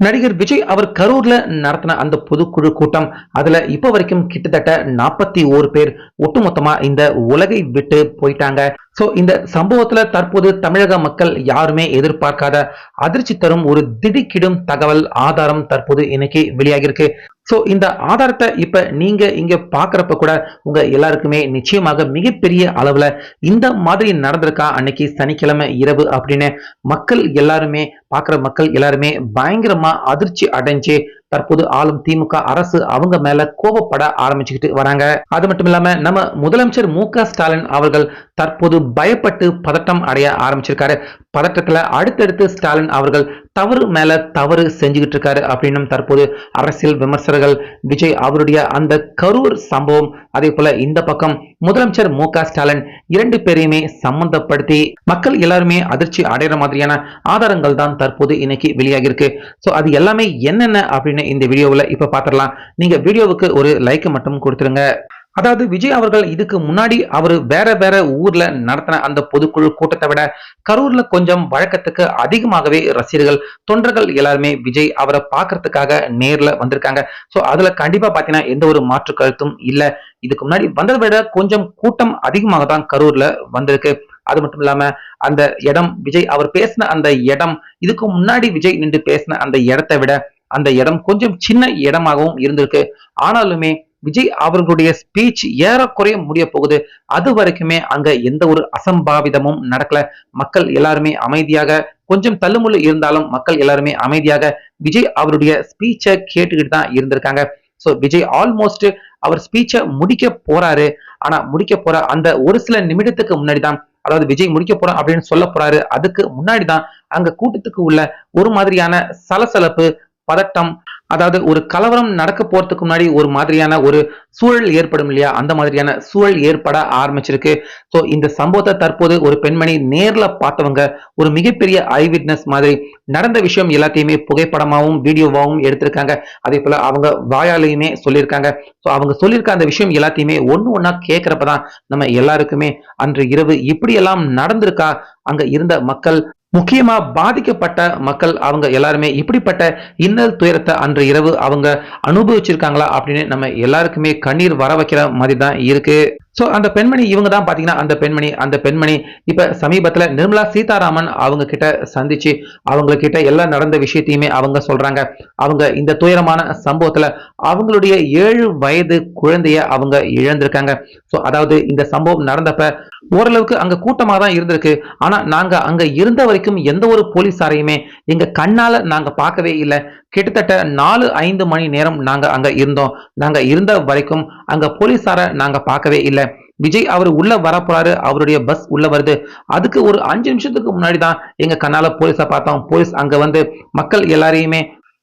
நடிகர் விஜய் அவர் கரூர்ல நடத்தின அந்த பொதுக்குழு கூட்டம் அதுல இப்ப வரைக்கும் கிட்டத்தட்ட நாற்பத்தி ஓரு பேர் ஒட்டுமொத்தமா இந்த உலகை விட்டு போயிட்டாங்க. சோ இந்த சம்பவத்துல தற்போது தமிழக மக்கள் யாருமே எதிர்பார்க்காத அதிர்ச்சி தரும் ஒரு திடுக்கிடும் தகவல் ஆதாரம் தற்போது இன்னைக்கு வெளியாகிருக்கு சோ இந்த ஆதாரத்தை இப்ப நீங்க இங்க பாக்குறப்ப கூட உங்க எல்லாருக்குமே நிச்சயமாக மிகப்பெரிய அளவுல இந்த மாதிரி நடந்திருக்கா அன்னைக்கு சனிக்கிழமை இரவு அப்படின்னு மக்கள் எல்லாருமே பாக்குற மக்கள் எல்லாருமே பயங்கரமா அதிர்ச்சி அடைஞ்சு தற்போது ஆளும் திமுக அரசு அவங்க மேல கோபப்பட ஆரம்பிச்சுக்கிட்டு வராங்க. அது மட்டும் இல்லாம நம்ம முதலமைச்சர் மு க ஸ்டாலின் அவர்கள் தற்போது பயப்பட்டு பதட்டம் அடைய ஆரம்பிச்சிருக்காரு. பதற்றத்தில் அடுத்தடுத்து ஸ்டாலின் அவர்கள் தவறு மேல தவறு செஞ்சுக்கிட்டு இருக்காரு அப்படின்னும் தற்போது அரசியல் விமர்சகர்கள் விஜய் அவருடைய அந்த கரூர் சம்பவம் அதே போல இந்த பக்கம் முதலமைச்சர் மு க ஸ்டாலின் இரண்டு பேரையுமே சம்பந்தப்படுத்தி மக்கள் எல்லாருமே அதிர்ச்சி அடைகிற மாதிரியான ஆதாரங்கள் தான் தற்போது இன்னைக்கு வெளியாகி இருக்கு ஸோ அது எல்லாமே என்னென்ன அப்படின்னு இந்த வீடியோவில் இப்போ பார்த்துடலாம் நீங்க வீடியோவுக்கு ஒரு லைக் மட்டும் கொடுத்துருங்க. அதாவது விஜய் அவர்கள் இதுக்கு முன்னாடி அவர் வேற வேற ஊர்ல நடத்தின அந்த பொதுக்குழு கூட்டத்தை விட கரூர்ல கொஞ்சம் வழக்கத்துக்கு அதிகமாகவே ரசிகர்கள் தொண்டர்கள் எல்லாருமே விஜய் அவரை பார்க்கறதுக்காக நேர்ல வந்திருக்காங்க. சோ அதுல கண்டிப்பா பாத்தீங்கன்னா எந்த ஒரு மாற்று கருத்தும் இல்ல. இதுக்கு முன்னாடி வந்ததை விட கொஞ்சம் கூட்டம் அதிகமாக தான் கரூர்ல வந்திருக்கு. அது மட்டும் இல்லாம அந்த இடம் விஜய் அவர் பேசின அந்த இடம் இதுக்கு முன்னாடி விஜய் நின்று பேசின அந்த இடத்தை விட அந்த இடம் கொஞ்சம் சின்ன இடமாகவும் இருந்திருக்கு. ஆனாலுமே விஜய் அவர்களுடைய ஸ்பீச் ஏறக்குறைய முடிய போகுது. அது வரைக்குமே அங்க எந்த ஒரு அசம்பாவிதமும் நடக்கல. மக்கள் எல்லாருமே அமைதியாக கொஞ்சம் தள்ளுமுள்ளு இருந்தாலும் மக்கள் எல்லாருமே அமைதியாக விஜய் அவருடைய ஸ்பீச்சை கேட்டுக்கிட்டு தான் இருந்திருக்காங்க. ஸோ விஜய் ஆல்மோஸ்ட் அவர் ஸ்பீச்சை முடிக்க போறாரு. ஆனா முடிக்க போற அந்த ஒரு சில நிமிடத்துக்கு முன்னாடி தான் அதாவது விஜய் முடிக்க போறோம் அப்படின்னு சொல்ல போறாரு. அதுக்கு முன்னாடி தான் அங்க கூட்டத்துக்கு உள்ள ஒரு மாதிரியான சலசலப்பு பதட்டம் அதாவது ஒரு கலவரம் நடக்க போறதுக்கு முன்னாடி ஒரு மாதிரியான ஒரு சூழல் ஏற்படும் இல்லையா? அந்த மாதிரியான சூழல் ஏற்பட ஆரம்பிச்சிருக்கு. ஸோ இந்த சம்பவத்தை தற்போது ஒரு பெண்மணி நேரில் பார்த்தவங்க ஒரு மிகப்பெரிய ஐ விட்னஸ் மாதிரி நடந்த விஷயம் எல்லாத்தையுமே புகைப்படமாகவும் வீடியோவாகவும் எடுத்திருக்காங்க. அதே போல அவங்க வாயாலையுமே சொல்லியிருக்காங்க. ஸோ அவங்க சொல்லியிருக்க அந்த விஷயம் எல்லாத்தையுமே ஒன்று ஒன்றா கேட்குறப்ப தான் நம்ம எல்லாருக்குமே அன்று இரவு இப்படியெல்லாம் நடந்திருக்கா? அங்க இருந்த மக்கள் முக்கியமா பாதிக்கப்பட்ட மக்கள் அவங்க எல்லாருமே இப்படிப்பட்ட இன்னல் துயரத்தை அன்று இரவு அவங்க அனுபவிச்சிருக்காங்களா அப்படின்னு நம்ம எல்லாருக்குமே கண்ணீர் வர வைக்கிற மாதிரி தான் இருக்கு. ஸோ அந்த பெண்மணி இவங்க தான் பார்த்தீங்கன்னா அந்த பெண்மணி அந்த பெண்மணி இப்போ சமீபத்தில் நிர்மலா சீதாராமன் அவங்க கிட்ட சந்திச்சு அவங்க கிட்ட எல்லாம் நடந்த விஷயத்தையுமே அவங்க சொல்றாங்க. அவங்க இந்த துயரமான சம்பவத்தில் அவங்களுடைய ஏழு வயது குழந்தைய அவங்க இழந்திருக்காங்க. ஸோ அதாவது இந்த சம்பவம் நடந்தப்ப ஓரளவுக்கு அங்க கூட்டமாக தான் இருந்திருக்கு. ஆனா நாங்க அங்க இருந்த வரைக்கும் எந்த ஒரு போலீஸாரையுமே எங்க கண்ணால நாங்க பார்க்கவே இல்லை. கிட்டத்தட்ட நாலு ஐந்து மணி நேரம் நாங்க அங்க இருந்தோம். நாங்க இருந்த வரைக்கும் அங்க போலீஸார நாங்க பார்க்கவே இல்லை. விஜய் அவர் உள்ள வரப்போறாரு அவருடைய பஸ் உள்ள வருது. அதுக்கு ஒரு அஞ்சு நிமிஷத்துக்கு முன்னாடி தான் எங்க கண்ணால போலீஸை பார்த்தோம். போலீஸ் அங்க வந்து மக்கள் எல்லாரையுமே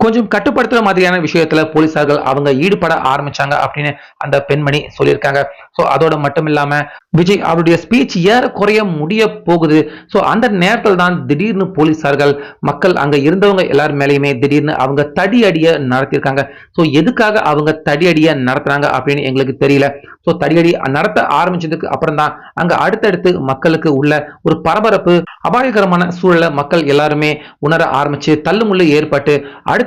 கொஞ்சம் கட்டுப்படுத்துற மாதிரியான விஷயத்துல போலீசார்கள் அவங்க ஈடுபட ஆரம்பிச்சாங்க அப்படின்னு அந்த பெண்மணி சொல்லியிருக்காங்க. ஸோ அதோட மட்டும் இல்லாம விஜய் அவருடைய ஸ்பீச் ஏறக்குறைய முடிய போகுது. ஸோ அந்த நேரத்தில் தான் திடீர்னு போலீசார்கள் மக்கள் அங்க இருந்தவங்க எல்லார் மேலேயுமே திடீர்னு அவங்க தடி அடிய நடத்தியிருக்காங்க. ஸோ எதுக்காக அவங்க தடி அடிய நடத்துறாங்க அப்படின்னு எங்களுக்கு தெரியல. ஸோ தடியடி நடத்த ஆரம்பிச்சதுக்கு அப்புறம் தான் அங்க அடுத்தடுத்து மக்களுக்கு உள்ள ஒரு பரபரப்பு அபாயகரமான சூழலை மக்கள் எல்லாருமே உணர ஆரம்பிச்சு தள்ளுமுள்ளு ஏற்பட்டு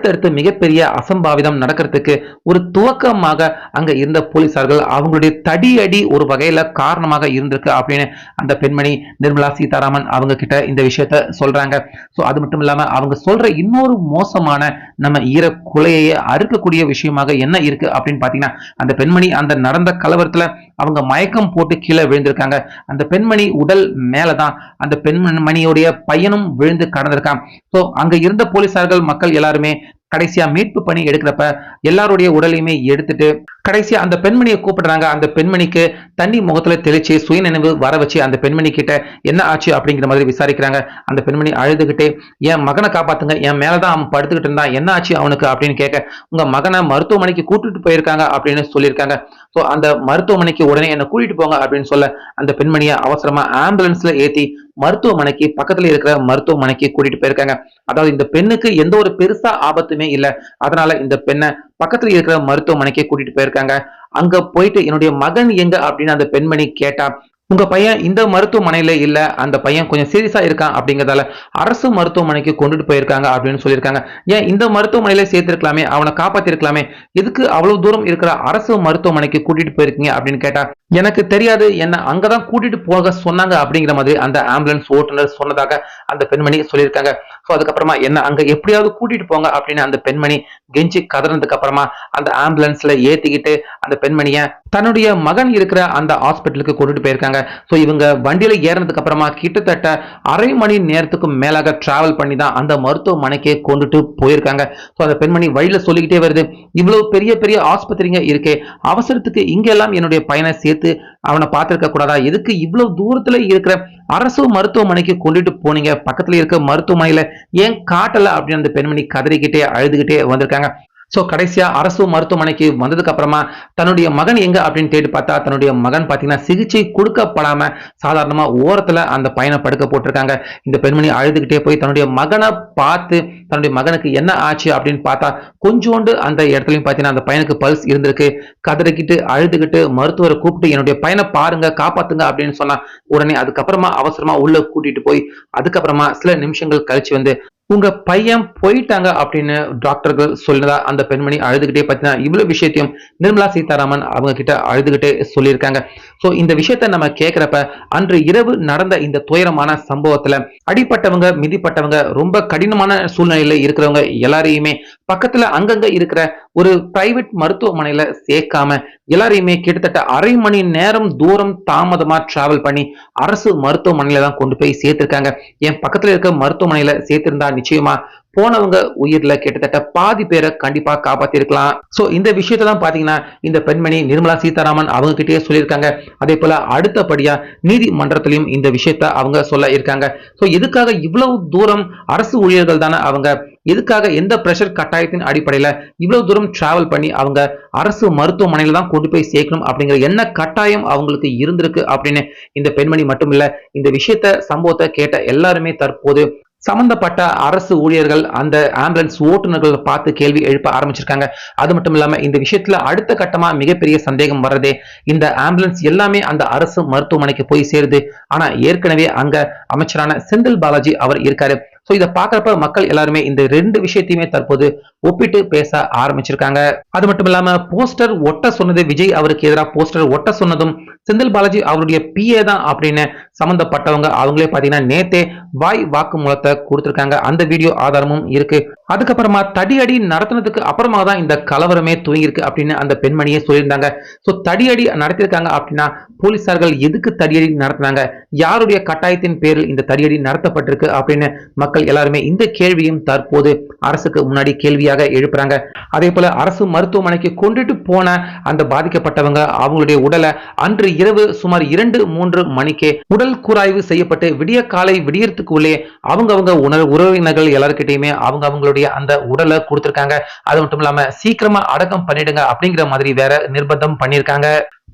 அடுத்தடுத்து மிகப்பெரிய அசம்பாவிதம் நடக்கிறதுக்கு ஒரு துவக்கமாக அங்க இருந்த போலீசார்கள் அவங்களுடைய தடியடி ஒரு வகையில காரணமாக இருந்திருக்கு அப்படின்னு அந்த பெண்மணி நிர்மலா சீதாராமன் அவங்க கிட்ட இந்த விஷயத்த சொல்றாங்க. ஸோ அது மட்டும் இல்லாம அவங்க சொல்ற இன்னொரு மோசமான நம்ம ஈர குலையையே அறுக்கக்கூடிய விஷயமாக என்ன இருக்கு அப்படின்னு பாத்தீங்கன்னா அந்த பெண்மணி அந்த நடந்த கலவரத்துல அவங்க மயக்கம் போட்டு கீழே விழுந்திருக்காங்க. அந்த பெண்மணி உடல் மேலதான் அந்த பெண்மணியுடைய பையனும் விழுந்து கடந்திருக்கான். ஸோ அங்க இருந்த போலீசார்கள் மக்கள் எல்லாருமே கடைசியா மீட்பு பணி எடுக்கிறப்ப எல்லாருடைய உடலையுமே எடுத்துட்டு கடைசியா அந்த பெண்மணியை கூப்பிடுறாங்க. அந்த பெண்மணிக்கு தண்ணி முகத்துல தெளிச்சு சுயநினைவு வர வச்சு அந்த பெண்மணி கிட்ட என்ன ஆச்சு அப்படிங்கிற மாதிரி விசாரிக்கிறாங்க. அந்த பெண்மணி அழுதுகிட்டே என் மகனை காப்பாத்துங்க. என் மேலதான் அவன் படுத்துக்கிட்டு இருந்தான் என்ன ஆச்சு அவனுக்கு? அப்படின்னு கேட்க உங்க மகனை மருத்துவமனைக்கு கூட்டிட்டு போயிருக்காங்க. அப்படின்னு சொல்லியிருக்காங்க. ஸோ அந்த மருத்துவமனைக்கு உடனே என்னை கூட்டிட்டு போங்க அப்படின்னு சொல்ல அந்த பெண்மணியை அவசரமா ஆம்புலன்ஸ்ல ஏத்தி மருத்துவமனைக்கு பக்கத்துல இருக்கிற மருத்துவமனைக்கு கூட்டிட்டு போயிருக்காங்க. அதாவது இந்த பெண்ணுக்கு எந்த ஒரு பெருசா ஆபத்துமே இல்லை. அதனால இந்த பெண்ணை பக்கத்துல இருக்கிற மருத்துவமனைக்கு கூட்டிட்டு போயிருக்காங்க. அங்க போயிட்டு என்னுடைய மகன் எங்க? அப்படின்னு அந்த பெண்மணி கேட்டா உங்க பையன் இந்த மருத்துவமனையில இல்ல அந்த பையன் கொஞ்சம் சீரியஸா இருக்கான் அப்படிங்கறதால அரசு மருத்துவமனைக்கு கொண்டுட்டு போயிருக்காங்க அப்படின்னு சொல்லியிருக்காங்க. ஏன் இந்த மருத்துவமனையில சேர்த்திருக்கலாமே அவனை காப்பாத்திருக்கலாமே எதுக்கு அவ்வளவு தூரம் இருக்கிற அரசு மருத்துவமனைக்கு கூட்டிட்டு போயிருக்கீங்க அப்படின்னு கேட்டா எனக்கு தெரியாது என்ன அங்கதான் கூட்டிட்டு போக சொன்னாங்க அப்படிங்கிற மாதிரி அந்த ஆம்புலன்ஸ் ஓட்டுநர் சொன்னதாக அந்த பெண்மணி சொல்லியிருக்காங்க. ஸோ அதுக்கப்புறமா என்ன அங்க எப்படியாவது கூட்டிட்டு போங்க அப்படின்னு அந்த பெண்மணி கெஞ்சி கதறினதுக்கு அப்புறமா அந்த ஆம்புலன்ஸ்ல ஏத்திக்கிட்டு அந்த பெண்மணிய தன்னுடைய மகன் இருக்கிற அந்த ஹாஸ்பிட்டலுக்கு கொண்டுட்டு போயிருக்காங்க. ஸோ இவங்க வண்டியில ஏறினதுக்கு அப்புறமா கிட்டத்தட்ட அரை மணி நேரத்துக்கு மேலாக டிராவல் பண்ணி தான் அந்த மருத்துவமனைக்கு கொண்டுட்டு போயிருக்காங்க. ஸோ அந்த பெண்மணி வழியில சொல்லிக்கிட்டே வருது இவ்வளவு பெரிய பெரிய ஆஸ்பத்திரிங்க இருக்கே அவசரத்துக்கு இங்கெல்லாம் என்னுடைய பையனை சேர்த்து அவனை பார்த்திருக்க கூடாதா? எதுக்கு இவ்வளவு தூரத்துல இருக்கிற அரசு மருத்துவமனைக்கு கொண்டுட்டு போனீங்க? பக்கத்துல இருக்க மருத்துவமனையில ஏன் காட்டல அப்படின்னு அந்த பெண்மணி கதறிக்கிட்டே அழுதுகிட்டே வந்திருக்காங்க. ஸோ கடைசியா அரசு மருத்துவமனைக்கு வந்ததுக்கு அப்புறமா தன்னுடைய மகன் எங்க அப்படின்னு தேடி பார்த்தா தன்னுடைய மகன் பார்த்தீங்கன்னா சிகிச்சை கொடுக்கப்படாம சாதாரணமா ஓரத்துல அந்த பையனை படுக்க போட்டிருக்காங்க. இந்த பெண்மணி அழுதுகிட்டே போய் தன்னுடைய மகனை பார்த்து தன்னுடைய மகனுக்கு என்ன ஆச்சு அப்படின்னு பார்த்தா கொஞ்சோண்டு அந்த இடத்துலயும் பார்த்தீங்கன்னா அந்த பையனுக்கு பல்ஸ் இருந்திருக்கு. கதறிக்கிட்டு அழுதுகிட்டு மருத்துவரை கூப்பிட்டு என்னுடைய பையனை பாருங்க காப்பாத்துங்க அப்படின்னு சொன்னா உடனே அதுக்கப்புறமா அவசரமா உள்ள கூட்டிட்டு போய் அதுக்கப்புறமா சில நிமிஷங்கள் கழிச்சு வந்து உங்க பையன் போயிட்டாங்க அப்படின்னு டாக்டர்கள் சொல்லினதா அந்த பெண்மணி அழுதுகிட்டே பார்த்தீங்கன்னா இவ்வளவு விஷயத்தையும் நிர்மலா சீதாராமன் அவங்க கிட்ட அழுதுகிட்டே சொல்லியிருக்காங்க. ஸோ இந்த விஷயத்த நம்ம கேட்கிறப்ப அன்று இரவு நடந்த இந்த துயரமான சம்பவத்துல அடிப்பட்டவங்க மிதிப்பட்டவங்க ரொம்ப கடினமான சூழ்நிலை சூழ்நிலையில இருக்கிறவங்க எல்லாரையுமே பக்கத்துல அங்கங்க இருக்கிற ஒரு பிரைவேட் மருத்துவமனையில சேர்க்காம எல்லாரையுமே கிட்டத்தட்ட அரை மணி நேரம் தூரம் தாமதமா டிராவல் பண்ணி அரசு மருத்துவமனையில தான் கொண்டு போய் சேர்த்திருக்காங்க. என் பக்கத்துல இருக்க மருத்துவமனையில சேர்த்திருந்தா நிச்சயமா போனவங்க உயிர்ல கிட்டத்தட்ட பாதி பேரை கண்டிப்பா காப்பாத்திருக்கலாம். சோ இந்த விஷயத்தை தான் பாத்தீங்கன்னா இந்த பெண்மணி நிர்மலா சீதாராமன் அவங்க கிட்டயே சொல்லியிருக்காங்க. அதே போல அடுத்தபடியா நீதிமன்றத்திலையும் இந்த விஷயத்த அவங்க சொல்ல இருக்காங்க. சோ எதுக்காக இவ்வளவு தூரம் அரசு ஊழியர்கள் தானே அவங்க எதுக்காக எந்த பிரஷர் கட்டாயத்தின் அடிப்படையில இவ்வளவு தூரம் டிராவல் பண்ணி அவங்க அரசு மருத்துவமனையில தான் கொண்டு போய் சேர்க்கணும் அப்படிங்கிற என்ன கட்டாயம் அவங்களுக்கு இருந்திருக்கு அப்படின்னு இந்த பெண்மணி மட்டும் இல்ல இந்த விஷயத்த சம்பவத்தை கேட்ட எல்லாருமே தற்போது சம்பந்தப்பட்ட அரசு ஊழியர்கள் அந்த ஆம்புலன்ஸ் ஓட்டுநர்கள் பார்த்து கேள்வி எழுப்ப ஆரம்பிச்சிருக்காங்க. அது மட்டும் இல்லாம இந்த விஷயத்துல அடுத்த கட்டமா மிகப்பெரிய சந்தேகம் வர்றதே இந்த ஆம்புலன்ஸ் எல்லாமே அந்த அரசு மருத்துவமனைக்கு போய் சேருது. ஆனா ஏற்கனவே அங்க அமைச்சரான செந்தில் பாலாஜி அவர் இருக்காரு. ஸோ இதை பார்க்குறப்ப மக்கள் எல்லாருமே இந்த ரெண்டு விஷயத்தையுமே தற்போது ஒப்பிட்டு பேச ஆரம்பிச்சிருக்காங்க. அது மட்டும் இல்லாம போஸ்டர் ஒட்ட சொன்னது விஜய் அவருக்கு எதிராக போஸ்டர் ஒட்ட சொன்னதும் செந்தில் பாலாஜி அவருடைய பிஏ தான் அப்படின்னு சம்பந்தப்பட்டவங்க அவங்களே பார்த்தீங்கன்னா நேத்தே வாய் வாக்கு மூலத்தை கொடுத்துருக்காங்க. அந்த வீடியோ ஆதாரமும் இருக்கு. அதுக்கப்புறமா தடியடி நடத்தினதுக்கு அப்புறமா தான் இந்த கலவரமே துவங்கியிருக்கு அப்படின்னு அந்த பெண்மணியே சொல்லியிருந்தாங்க. ஸோ தடியடி நடத்தியிருக்காங்க அப்படின்னா போலீசார்கள் எதுக்கு தடியடி நடத்தினாங்க? யாருடைய கட்டாயத்தின் பேரில் இந்த தடியடி நடத்தப்பட்டிருக்கு அப்படின்னு மக்கள் எல்லாருமே இந்த கேள்வியும் தற்போது அரசுக்கு முன்னாடி கேள்வியாக எழுப்புறாங்க. அதே போல அரசு மருத்துவமனைக்கு கொண்டுட்டு போன அந்த பாதிக்கப்பட்டவங்க அவங்களுடைய உடலை அன்று இரவு சுமார் இரண்டு மூன்று மணிக்கே உடல் கூராய்வு செய்யப்பட்டு விடிய காலை விடியறதுக்கு உள்ளே அவங்கவங்க உணர் உறவினர்கள் எல்லாருக்கிட்டையுமே அவங்க அவங்களுடைய அந்த உடலை கொடுத்துருக்காங்க. அது மட்டும் இல்லாம சீக்கிரமா அடக்கம் பண்ணிடுங்க அப்படிங்கிற மாதிரி வேற நிர்பந்தம் பண்ணியிருக்காங்க.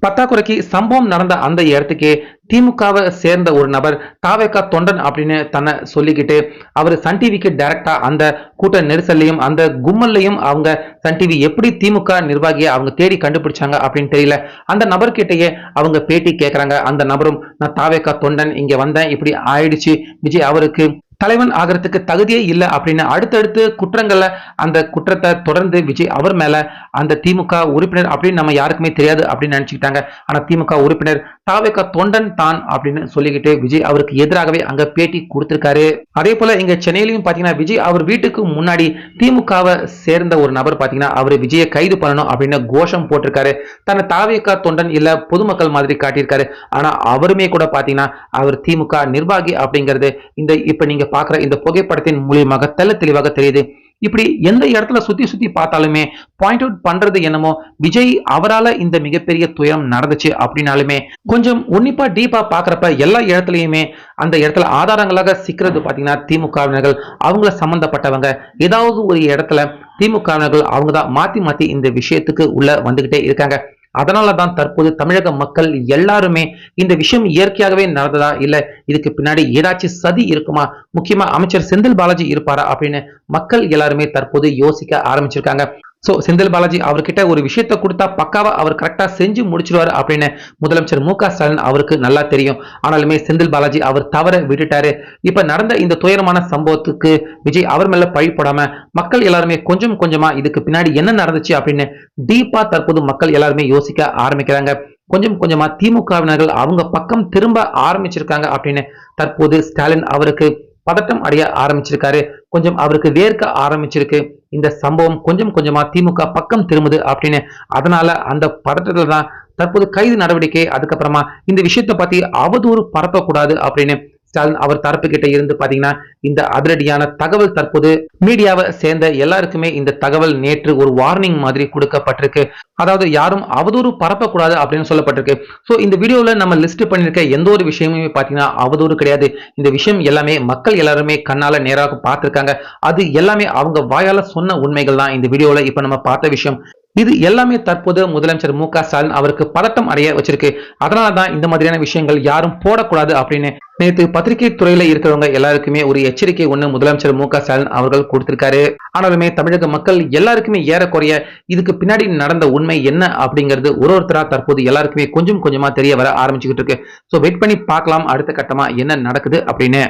பத்தாக்குறைக்கு சம்பவம் நடந்த அந்த இடத்துக்கே திமுகவை சேர்ந்த ஒரு நபர் தாவேக்கா தொண்டன் அப்படின்னு தன்னை சொல்லிக்கிட்டு அவர் சன் டிவிக்கு டைரக்டா அந்த கூட்ட நெரிசல்லையும் அந்த கும்மல்லையும் அவங்க சன் டிவி எப்படி திமுக நிர்வாகியை அவங்க தேடி கண்டுபிடிச்சாங்க அப்படின்னு தெரியல. அந்த நபர்கிட்டயே அவங்க பேட்டி கேட்கறாங்க அந்த நபரும் நான் தாவேக்கா தொண்டன் இங்க வந்தேன் இப்படி ஆயிடுச்சு. விஜய் அவருக்கு தலைவன் ஆகிறதுக்கு தகுதியே இல்லை அப்படின்னு அடுத்தடுத்து குற்றங்களை அந்த குற்றத்தை தொடர்ந்து விஜய் அவர் மேல அந்த திமுக உறுப்பினர் அப்படின்னு நம்ம யாருக்குமே தெரியாது அப்படின்னு நினைச்சுக்கிட்டாங்க. ஆனா திமுக உறுப்பினர் தாவேக்கா தொண்டன் தான் அப்படின்னு சொல்லிக்கிட்டு விஜய் அவருக்கு எதிராகவே அங்க பேட்டி கொடுத்திருக்காரு. அதே போல இங்க சென்னையிலையும் பாத்தீங்கன்னா விஜய் அவர் வீட்டுக்கு முன்னாடி திமுகவை சேர்ந்த ஒரு நபர் பாத்தீங்கன்னா அவர் விஜயை கைது பண்ணணும் அப்படின்னு கோஷம் போட்டிருக்காரு. தன்னை தாவேக்கா தொண்டன் இல்ல பொதுமக்கள் மாதிரி காட்டியிருக்காரு. ஆனா அவருமே கூட பாத்தீங்கன்னா அவர் திமுக நிர்வாகி அப்படிங்கிறது இந்த இப்ப நீங்க பாக்குற இந்த புகைப்படத்தின் மூலியமாக தெல்ல தெளிவாக தெரியுது. இப்படி எந்த இடத்துல சுத்தி சுத்தி பார்த்தாலுமே பாயிண்ட் அவுட் பண்றது என்னமோ விஜய் அவரால இந்த மிகப்பெரிய துயரம் நடந்துச்சு அப்படின்னாலுமே கொஞ்சம் உன்னிப்பா டீப்பா பாக்குறப்ப எல்லா இடத்துலயுமே அந்த இடத்துல ஆதாரங்களாக சிக்கிறது பாத்தீங்கன்னா திமுகவினர்கள் அவங்கள சம்பந்தப்பட்டவங்க ஏதாவது ஒரு இடத்துல திமுகவினர்கள் அவங்க தான் மாத்தி மாத்தி இந்த விஷயத்துக்கு உள்ள வந்துகிட்டே இருக்காங்க. அதனால தான் தற்போது தமிழக மக்கள் எல்லாருமே இந்த விஷயம் இயற்கையாகவே நடந்ததா இல்ல இதுக்கு பின்னாடி ஏதாச்சும் சதி இருக்குமா? முக்கியமா அமைச்சர் செந்தில் பாலாஜி இருப்பாரா அப்படின்னு மக்கள் எல்லாருமே தற்போது யோசிக்க ஆரம்பிச்சிருக்காங்க. ஸோ செந்தில் பாலாஜி அவர்கிட்ட ஒரு விஷயத்த கொடுத்தா பக்காவா அவர் கரெக்டாக செஞ்சு முடிச்சிருவாரு அப்படின்னு முதலமைச்சர் மு ஸ்டாலின் அவருக்கு நல்லா தெரியும். ஆனாலுமே செந்தில் பாலாஜி அவர் தவற விட்டுட்டாரு. இப்ப நடந்த இந்த துயரமான சம்பவத்துக்கு விஜய் அவர் மேல பழி போடாம மக்கள் எல்லாருமே கொஞ்சம் கொஞ்சமா இதுக்கு பின்னாடி என்ன நடந்துச்சு அப்படின்னு டீப்பா தற்போது மக்கள் எல்லாருமே யோசிக்க ஆரம்பிக்கிறாங்க. கொஞ்சம் கொஞ்சமா திமுகவினர்கள் அவங்க பக்கம் திரும்ப ஆரம்பிச்சிருக்காங்க அப்படின்னு தற்போது ஸ்டாலின் அவருக்கு பதட்டம் அடைய ஆரம்பிச்சிருக்காரு. கொஞ்சம் அவருக்கு வேர்க்க ஆரம்பிச்சிருக்கு. இந்த சம்பவம் கொஞ்சம் கொஞ்சமா திமுக பக்கம் திரும்புது அப்படின்னு. அதனால அந்த படத்துல தான் தற்போது கைது நடவடிக்கை அதுக்கப்புறமா இந்த விஷயத்தை பத்தி அவதூறு பரப்பக்கூடாது அப்படின்னு ஸ்டாலின் அவர் தரப்பு கிட்ட இருந்து பாத்தீங்கன்னா இந்த அதிரடியான தகவல் தற்போது மீடியாவை சேர்ந்த எல்லாருக்குமே இந்த தகவல் நேற்று ஒரு வார்னிங் மாதிரி கொடுக்கப்பட்டிருக்கு. அதாவது யாரும் அவதூறு பரப்பக்கூடாது அப்படின்னு சொல்லப்பட்டிருக்கு. சோ இந்த வீடியோவில் நம்ம லிஸ்ட் பண்ணிருக்க எந்த ஒரு விஷயமுமே பாத்தீங்கன்னா அவதூறு கிடையாது. இந்த விஷயம் எல்லாமே மக்கள் எல்லாருமே கண்ணால நேராக பார்த்திருக்காங்க. அது எல்லாமே அவங்க வாயால சொன்ன உண்மைகள் தான் இந்த வீடியோவில் இப்ப நம்ம பார்த்த விஷயம். இது எல்லாமே தற்போது முதலமைச்சர் மு க ஸ்டாலின் அவருக்கு பதட்டம் அடைய வச்சிருக்கு. அதனால தான் இந்த மாதிரியான விஷயங்கள் யாரும் போடக்கூடாது அப்படின்னு நேற்று பத்திரிகை துறையில இருக்கிறவங்க எல்லாருக்குமே ஒரு எச்சரிக்கை ஒண்ணு முதலமைச்சர் மு க ஸ்டாலின் அவர்கள் கொடுத்திருக்காரு. ஆனாலுமே தமிழக மக்கள் எல்லாருக்குமே ஏறக்குறைய இதுக்கு பின்னாடி நடந்த உண்மை என்ன அப்படிங்கிறது ஒரு ஒருத்தரா தற்போது எல்லாருக்குமே கொஞ்சம் கொஞ்சமா தெரிய வர ஆரம்பிச்சுக்கிட்டு இருக்கு. ஸோ வெயிட் பண்ணி பார்க்கலாம் அடுத்த கட்டமா என்ன நடக்குது அப்படின்னு.